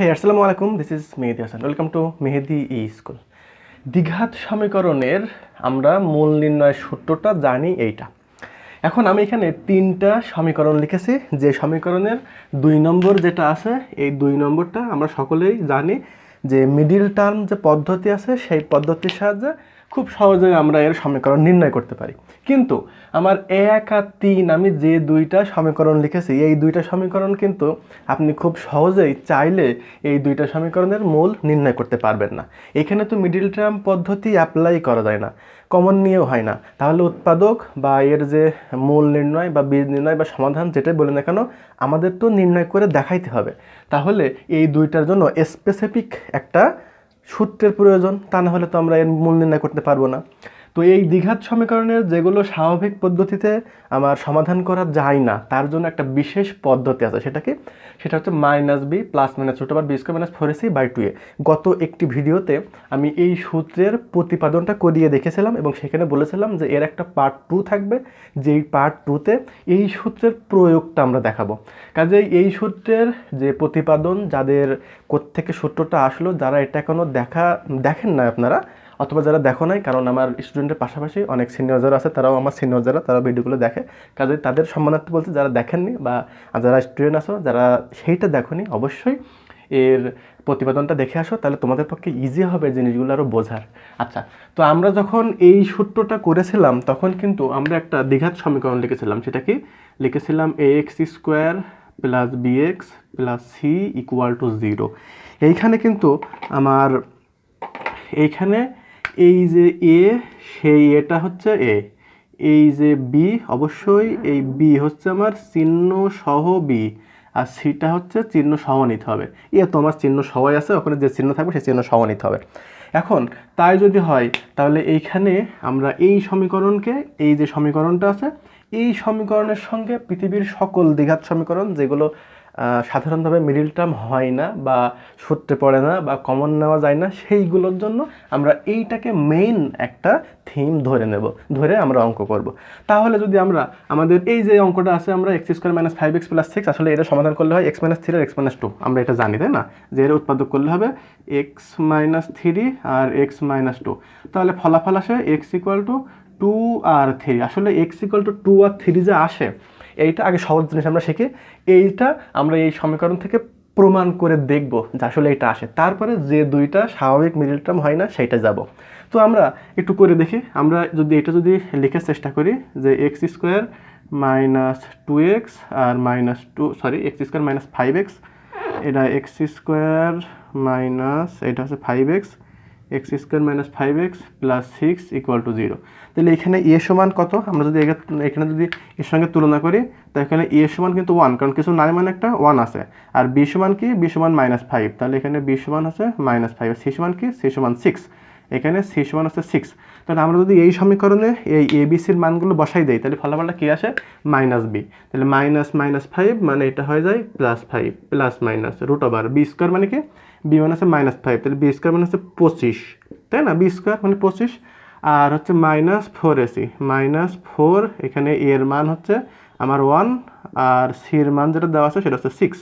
হ্যাঁ আসসালামু আলাইকুম this is Mehedi Hasan welcome to Mehedi E school দ্বিঘাত সমীকরণের আমরা মূল নির্ণয় সূত্রটা জানি এইটা। এখন আমি এখানে তিনটা সমীকরণ লিখেছি। যে সমীকরণের দুই নম্বর যেটা আছে, এই দুই নম্বরটা আমরা সকলেই জানি যে মিডিল টার্ম যে পদ্ধতি আছে, সেই পদ্ধতির সাহায্যে খুব সহজেই আমরা এর সমীকরণ নির্ণয় করতে পারি। কিন্তু আমার এক আর তিন, আমি যে দুইটা সমীকরণ লিখেছি, এই দুইটা সমীকরণ কিন্তু আপনি খুব সহজেই চাইলে এই দুইটা সমীকরণের মূল নির্ণয় করতে পারবেন না। এখানে তো মিডিল টার্ম পদ্ধতি অ্যাপ্লাই করা যায় না। কমন নিয়েও হয় না। তাহলে উৎপাদক বা এর যে মূল নির্ণয় বা বীজ নির্ণয় বা সমাধান যেটাই বলি না কেন, আমাদের তো নির্ণয় করে দেখাইতে হবে। তাহলে এই দুইটার জন্য স্পেসিফিক একটা সূত্রের প্রয়োজন তা না হলে তো আমরা এর মূল নির্ণয় করতে পারব না। তো এই দ্বিঘাত সমীকরণের যেগুলো স্বাভাবিক পদ্ধতিতে আমার সমাধান করা যায় না, তার জন্য একটা বিশেষ পদ্ধতি আছে সেটা কি সেটা হচ্ছে মাইনাস বি প্লাস মাইনাস ছোটো বার B square minus four AC by two A গত একটি ভিডিওতে আমি এই সূত্রের প্রতিপাদনটা করিয়ে দেখেছিলাম এবং সেখানে বলেছিলাম যে এর একটা পার্ট টু থাকবে, যেই পার্ট টুতে এই সূত্রের প্রয়োগটা আমরা দেখাবো। কাজেই এই সূত্রের যে প্রতিপাদন, যাদের কোত্থেকে সূত্রটা আসলো, যারা এটা এখনও দেখা, দেখেন না আপনারা অথবা যারা দেখো নাই, কারণ আমার স্টুডেন্টের পাশাপাশি অনেক সিনিয়র যারা আছে, তারাও আমার সিনিয়র যারা তারা ভিডিওগুলো দেখে। কাজে তাদের সম্মানার্থে বলছে যারা দেখেননি বা যারা স্টুডেন্ট আছো, যারা সেইটা দেখোনি অবশ্যই এর প্রতিবেদনটা দেখে আসো, তাহলে তোমাদের পক্ষে ইজি হবে জিনিসগুলো আরও বোঝার। আচ্ছা তো আমরা যখন এই সূত্রটা করেছিলাম, তখন কিন্তু আমরা একটা দ্বিঘাত সমীকরণ লিখেছিলাম, সেটা কি? লিখেছিলাম A X square plus B X plus C equal to zero এইখানে কিন্তু আমার, এইখানে এই যে এ, সেই এটা হচ্ছে এ। এই যে বি অবশ্যই এই বি হচ্ছে আমার চিহ্ন সহ বি আর সিটা হচ্ছে চিহ্ন সহ নিতে হবে। এ তো আমার চিহ্ন সবাই আছে, ওখানে যে চিহ্ন থাকবে, সেই চিহ্ন সহ নিতে হবে। এখন, তাই যদি হয়, তাহলে এইখানে আমরা এই সমীকরণকে, এই যে সমীকরণটা আছে, এই সমীকরণের সঙ্গে পৃথিবীর সকল দ্বিঘাত সমীকরণ, যেগুলো সাধারণভাবে মিডিল টার্ম হয় না বা সূত্রে পড়ে না বা কমন নেওয়া যায় না, সেইগুলোর জন্য আমরা এইটাকে মেইন একটা থিম ধরে নেব, ধরে আমরা অঙ্ক করব। তাহলে যদি আমরা, আমাদের এই যে অঙ্কটা আছে, আমরা X square minus five X plus six আসলে এটা সমাধান করলে হয় এক্স মাইনাস থ্রি আর এক্স মাইনাস টু আমরা এটা জানি, তাই না? যে এর উৎপাদক করলে হবে এক্স মাইনাস থ্রি আর এক্স মাইনাস টু তাহলে ফলাফল আসে এক্স ইকুয়াল টু টু আর থ্রি আসলে এক্স ইকুয়াল টু টু আর থ্রি যে আসে এইটা আগে সহজ জিনিস আমরা শিখি। এইটা আমরা এই সমীকরণ থেকে প্রমাণ করে দেখব যে আসলে এটা আসে। তারপরে যে দুইটা স্বাভাবিক মিডিল টার্ম হয় না, সেইটা যাব। তো আমরা একটু করে দেখি। আমরা যদি এটা যদি লেখার চেষ্টা করি যে X square minus two X আর minus two sorry X square minus five X এটা এক্স স্কোয়ার মাইনাস এটা হচ্ছে five X X square minus five X plus six equal to zero তাহলে এখানে এ সমান কত? আমরা যদি এখানে যদি এর সঙ্গে তুলনা করি, তাহলে এখানে এ সমান কিন্তু ওয়ান কারণ কিছু নাই মানে একটা ওয়ান আছে। আর বি সমান কি? বি সমান মাইনাস ফাইভ তাহলে এখানে বি সমান হচ্ছে মাইনাস ফাইভ সি সমান কি? সি সমান সিক্স এখানে সি সমান হচ্ছে সিক্স তাহলে আমরা যদি এই সমীকরণে এই এ বি সির মানগুলো বসাই দিই, তাহলে ফলাফলটা কী আসে? মাইনাস বি তাহলে মাইনাস মাইনাস ফাইভ মানে এটা হয়ে যায় plus five plus minus root over B square মানে কি? বি মানে হচ্ছে মাইনাস ফাইভ তাহলে বি স্কোয়ার মানে হচ্ছে পঁচিশ, তাই না? বি স্কোয়ার মানে পঁচিশ, আর হচ্ছে minus four AC minus four এখানে এর মান হচ্ছে আমার ওয়ান আর সির মান যেটা দেওয়া আছে সেটা হচ্ছে six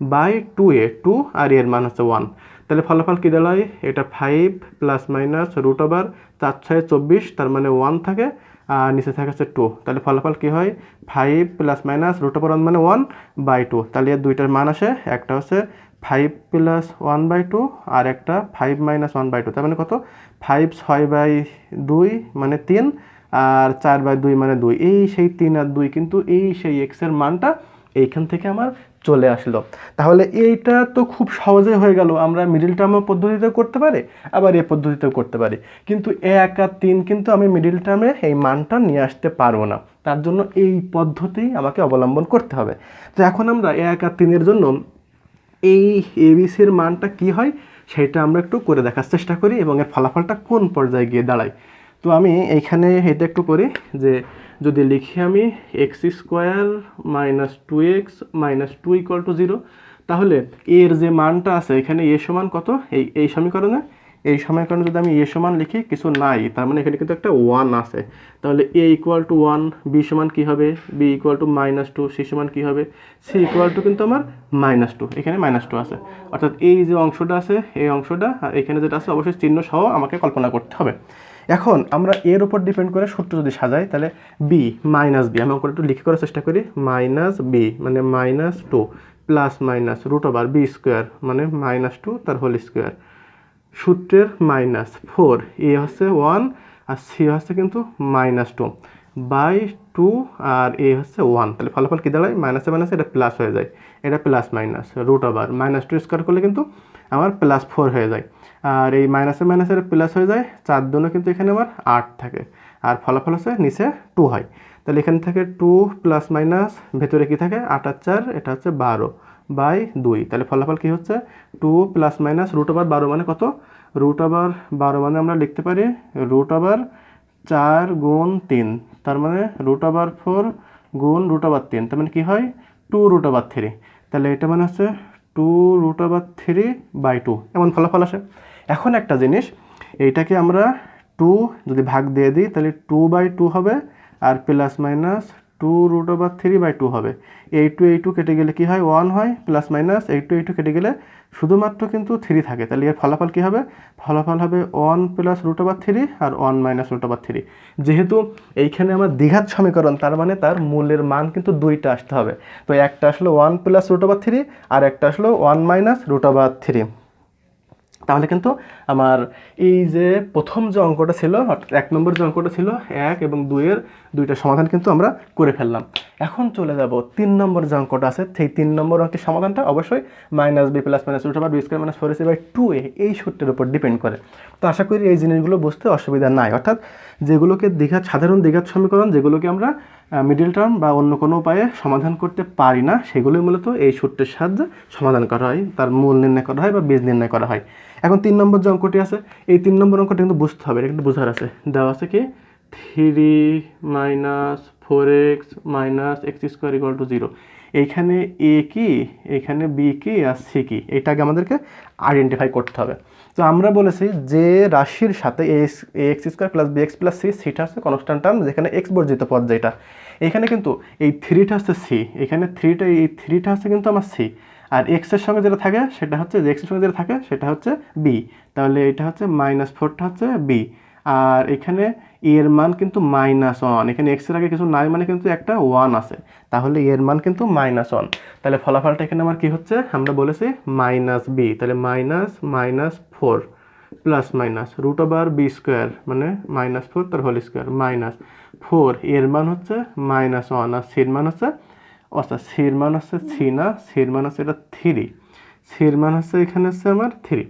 by two A two আর এর মান হচ্ছে ওয়ান তাহলে ফলাফল কী দাঁড়ায়? এটা five plus minus root over চার ছয় চব্বিশ, তার মানে ওয়ান থাকে, আর নিচে থাকে হচ্ছে টু তাহলে ফলাফল কী হয়? Five plus minus root over one মানে ওয়ান বাই টু তাহলে এর দুইটার মান আসে, একটা হচ্ছে five plus one by two আর একটা five minus one by two তার মানে কত? ফাইভ ছয় বাই দুই মানে তিন, আর চার বাই দুই মানে দুই। এই সেই তিন আর দুই কিন্তু এই সেই এক্সের মানটা এইখান থেকে আমার চলে আসলো। তাহলে এইটা তো খুব সহজে হয়ে গেল। আমরা মিডিল টার্ম পদ্ধতিতেও করতে পারি, আবার এই পদ্ধতিতেও করতে পারি। কিন্তু এক আর তিন কিন্তু আমি মিডিল টার্মে এই মানটা নিয়ে আসতে পারব না। তার জন্য এই পদ্ধতি আমাকে অবলম্বন করতে হবে। তো এখন আমরা এক আর তিনের জন্য এই এবিসির মানটা কি হয়, সেটা আমরা একটু করে দেখার চেষ্টা করি এবং এর ফলাফলটা কোন পর্যায়ে গিয়ে দাঁড়ায়। তো আমি এইখানে এটা একটু করি যে যদি লিখি আমি X square minus two X minus two equal to zero, তাহলে এর যে মানটা আছে, এখানে এ সমান কত? এই এই সমীকরণে। এই সমীকরণে যদি আমি এ সমান লিখি, কিছু নাই। তার মানে এখানে কিন্তু একটা ওয়ান আছে। তাহলে A equal to one B সমান কী হবে? B equal to minus two C সমান কী হবে? সি ইকুয়াল টু কিন্তু আমার মাইনাস টু এখানে মাইনাস টু আছে। অর্থাৎ এই যে অংশটা আছে, এই অংশটা, আর এখানে যেটা আছে, অবশ্যই চিহ্ন সহ আমাকে কল্পনা করতে হবে। এখন আমরা এর উপর ডিপেন্ড করে সূত্র যদি সাজাই, তাহলে বি মাইনাস বি আমি অঙ্কটা একটু লিখে করার চেষ্টা করি মাইনাস বি মানে minus two plus minus root over B square মানে মাইনাস টু তার হোল স্কোয়ার সূত্রের মাইনাস ফোর এ হচ্ছে ওয়ান আর সি হচ্ছে কিন্তু মাইনাস টু বাই টু আর এ হচ্ছে ওয়ান তাহলে ফলাফল কী দাঁড়ায়? মাইনাসে মাইনাসে এটা প্লাস হয়ে যায়, এটা plus minus root over minus two square করলে কিন্তু আমার প্লাস ফোর হয়ে যায়। আর এই মাইনাসে মাইনাসে প্লাস হয়ে যায় চার দুনো কিন্তু এখানে আমার আট থাকে। আর ফলাফল হচ্ছে নিচে টু হয়। তাহলে এখান থেকে টু প্লাস মাইনাস ভেতরে কী থাকে? আট আর চার, এটা হচ্ছে বারো বাই দুই। তাহলে ফলাফল কী হচ্ছে? Two plus minus root over বারো মানে কত? রুট ওভার বারো মানে আমরা লিখতে পারি রুট ওভার চার গুণ তিন। তার মানে রুট ওভার ফোর গুণ রুট ওভার তিন। তার মানে কী হয়? টু রুট ওভার থ্রি তাহলে এটা মানে হচ্ছে two root over three by two এমন ফলাফল আসে। এখন একটা জিনিস, এইটাকে আমরা টু যদি ভাগ দিয়ে দিই, তাহলে টু বাই টু হবে আর plus minus two root over three by two হবে। এই টু এই টু কেটে গেলে কী হয়? ওয়ান হয় প্লাস মাইনাস এই টু এই টু কেটে গেলে শুধুমাত্র কিন্তু থ্রি থাকে। তাহলে এর ফলাফল কী হবে? ফলাফল হবে one plus root over three আর one minus root over three যেহেতু এইখানে আমার দ্বিঘাত সমীকরণ, তার মানে তার মূলের মান কিন্তু দুইটা আসতে হবে। তো একটা আসলো one plus root over three আর একটা আসলো one minus root over three তাহলে কিন্তু আমার এই যে প্রথম যে অঙ্কটা ছিল এক নম্বর যে অঙ্কটা ছিল, এক এবং দুইয়ের দুইটা সমাধান কিন্তু আমরা করে ফেললাম। এখন চলে যাব তিন নম্বর যে অঙ্কটা আছে, সেই তিন নম্বর অঙ্কের সমাধানটা অবশ্যই minus B plus minus root over B square minus four AC by two A এই সূত্রের উপর ডিপেন্ড করে। তো আশা করি এই জিনিসগুলো বুঝতে অসুবিধা নাই। অর্থাৎ যেগুলোকে দীঘাত সাধারণ দীঘাত সমীকরণ, যেগুলোকে আমরা মিডিল টার্ম বা অন্য কোনো উপায়ে সমাধান করতে পারি না, সেগুলোই মূলত এই সূত্রের সাহায্যে সমাধান করা হয়, তার মূল নির্ণয় করা হয় বা বীজ নির্ণয় করা হয়। এখন তিন নম্বর যে অঙ্কটি আছে, এই তিন নম্বর অঙ্কটি কিন্তু বুঝতে হবে, এটা কিন্তু বোঝার আছে। দেওয়া আছে কি three minus four X minus X square equal to zero এইখানে এ কি? এখানে বি কি? আর সি কি? এটাকে আমাদেরকে আইডেন্টিফাই করতে হবে। তো আমরা বলেছি যে রাশির সাথে A X square plus B X plus C সিটা হচ্ছে কনস্ট্যান্ট টার্ম যেখানে এক্স বর্জিত পদ যেটা। এখানে কিন্তু এই থ্রিটা হচ্ছে সি এখানে থ্রিটা এই থ্রিটা হচ্ছে কিন্তু আমার সি আর এক্সের সঙ্গে যেটা থাকে, সেটা হচ্ছে যে এক্সের সঙ্গে যেটা থাকে, সেটা হচ্ছে বি তাহলে এটা হচ্ছে মাইনাস ফোরটা হচ্ছে বি আর এখানে এর মান কিন্তু মাইনাস ওয়ান এখানে এক্সের আগে কিছু নাই মানে কিন্তু একটা ওয়ান আছে। তাহলে এর মান কিন্তু মাইনাস ওয়ান তাহলে ফলাফলটা এখানে আমার কি হচ্ছে? আমরা বলেছি মাইনাস বি তাহলে minus minus four plus minus root over B square মানে মাইনাস ফোর তার হোল স্কোয়ার মাইনাস ফোর এর মান হচ্ছে মাইনাস ওয়ান আর সির মান হচ্ছে অর্থাৎ সির মান হচ্ছে সি না? সির মান হচ্ছে এটা থ্রি সির মান হচ্ছে এখানে হচ্ছে আমার থ্রি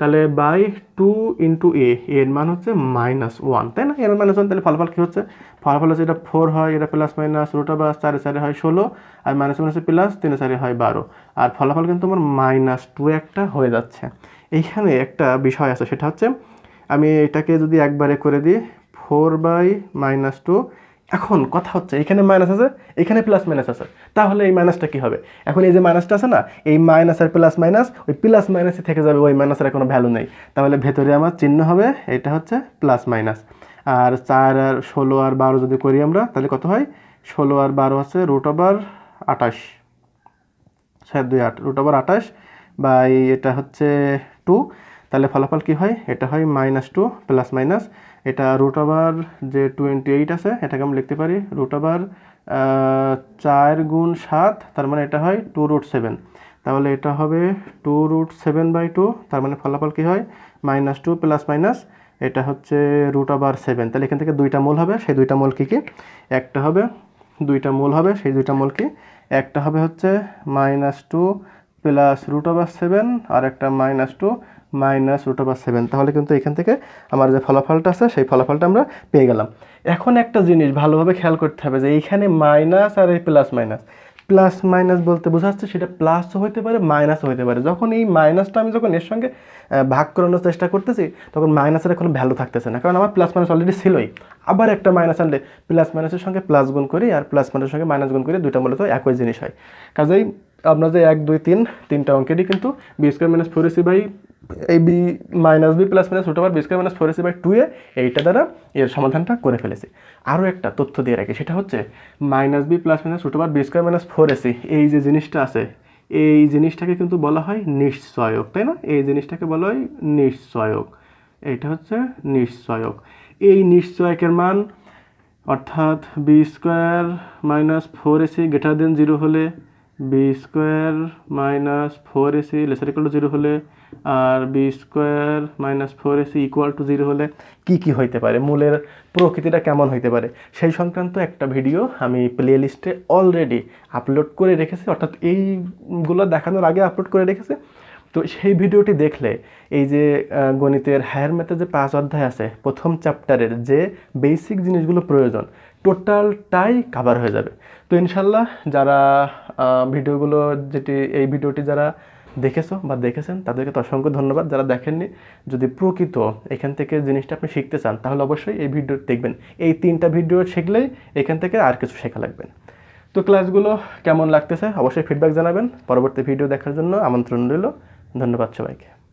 তাহলে বাই টু ইন্টু এ এর মান হচ্ছে মাইনাস ওয়ান তাই না? এর মাইনাস ওয়ান তাহলে ফলাফল কী হচ্ছে? ফলাফল হচ্ছে এটা ফোর হয়, এটা প্লাস মাইনাস রুটা বা চারে চারে হয় ষোলো, আর মাইনাস মাইনাসে প্লাস তিনে চারে হয় বারো। আর ফলাফল কিন্তু আমার মাইনাস টু একটা হয়ে যাচ্ছে। এইখানে একটা বিষয় আছে, সেটা হচ্ছে আমি এটাকে যদি একবারে করে দিই ফোর বাই মাইনাস টু এখন কথা হচ্ছে, এখানে মাইনাস আছে, এখানে প্লাস মাইনাস আছে। তাহলে এই মাইনাসটা কি হবে? এখন এই যে মাইনাসটা আছে না, এই মাইনাস আর প্লাস মাইনাস ওই প্লাস মাইনাসে থেকে যাবে, ওই মাইনাসের কোনো ভ্যালু নেই। তাহলে ভেতরে আমার চিহ্ন হবে, এটা হচ্ছে প্লাস মাইনাস আর চার আর ষোলো আর বারো যদি করি আমরা, তাহলে কত হয়? ষোলো আর বারো আছে রুট ওভার আঠাশ। ছয় দুই আট রুট ওভার আঠাশ বা এটা হচ্ছে টু তাহলে ফলাফল কি হয়? এটা হয় মাইনাস টু প্লাস মাইনাস এটা রুট যে টোয়েন্টি এইট আছে, এটাকে আমরা লিখতে পারি রুট চার গুণ সাত, তার মানে এটা হয় টু রুট সেভেন তাহলে এটা হবে two root seven by two তার মানে ফলাফল কী হয়? মাইনাস টু প্লাস মাইনাস এটা হচ্ছে রুট ওভার সেভেন তাহলে এখান থেকে দুইটা মূল হবে, সেই দুইটা মূল কী কী? একটা হবে, দুইটা মূল হবে, সেই দুইটা মূল কি? একটা হবে হচ্ছে minus two plus root over seven আর একটা minus two minus root over seven তাহলে কিন্তু এখান থেকে আমার যে ফলাফলটা আছে, সেই ফলাফলটা আমরা পেয়ে গেলাম। এখন একটা জিনিস ভালোভাবে খেয়াল করতে হবে যে এইখানে মাইনাস আর এই প্লাস মাইনাস প্লাস মাইনাস বলতে বোঝাচ্ছে সেটা প্লাসও হতে পারে মাইনাসও হতে পারে। যখন এই মাইনাসটা আমি যখন এর সঙ্গে ভাগ করানোর চেষ্টা করতেছি, তখন মাইনাসের কোনো ভ্যালু থাকতেছে না। কারণ আমার প্লাস মাইনাস অলরেডি ছিলই। আবার একটা মাইনাস আনলে প্লাস মাইনাসের সঙ্গে প্লাস গুণ করি, আর প্লাস মাইনাসের সঙ্গে মাইনাস গুণ করি, দুইটা মূলত একই জিনিস হয়। কাজেই আপনার যে এক, দুই, তিন, তিনটা অঙ্কেরই কিন্তু B square minus four AC by এই B minus B plus minus root over B square minus four AC by two A এইটা দ্বারা এর সমাধানটা করে ফেলেছি। আরও একটা তথ্য দিয়ে রাখি, সেটা হচ্ছে minus B plus minus root over B square minus four AC এই যে জিনিসটা আছে, এই জিনিসটাকে কিন্তু বলা হয় নিশ্চয়ক তাই না? এই জিনিসটাকে বলা হয় নিশ্চয়ক এইটা হচ্ছে নিশ্চয়ক এই নিশ্চয়কের মান অর্থাৎ B square minus four AC greater than zero হলে B square minus four AC lesser equal to zero হলে আর B square minus four AC equal to zero হলে কি কি হইতে পারে? মূলের প্রকৃতিটা কেমন হইতে পারে? সেই সংক্রান্ত একটা ভিডিও আমি প্লে লিস্টে অলরেডি আপলোড করে রেখেছি, অর্থাৎ এইগুলো দেখানোর আগে আপলোড করে রেখেছি। তো সেই ভিডিওটি দেখলে এই যে গণিতের হায়ার ম্যাথে যে পাঁচ অধ্যায় আছে, প্রথম চ্যাপ্টারের যে বেসিক জিনিসগুলো প্রয়োজন টোটালটাই কাভার হয়ে যাবে। তো ইনশাল্লাহ যারা ভিডিওগুলো যেটি, এই ভিডিওটি যারা দেখেছ বা দেখেছেন, তাদেরকে তো অসংখ্য ধন্যবাদ। যারা দেখেননি, যদি প্রকৃত এখান থেকে জিনিসটা আপনি শিখতে চান, তাহলে অবশ্যই এই ভিডিও দেখবেন। এই তিনটা ভিডিও শিখলেই এখান থেকে আর কিছু শেখা লাগবে তো ক্লাসগুলো কেমন লাগতেছে? অবশ্যই ফিডব্যাক জানাবেন। পরবর্তী ভিডিও দেখার জন্য আমন্ত্রণ রইল। ধন্যবাদ সবাইকে।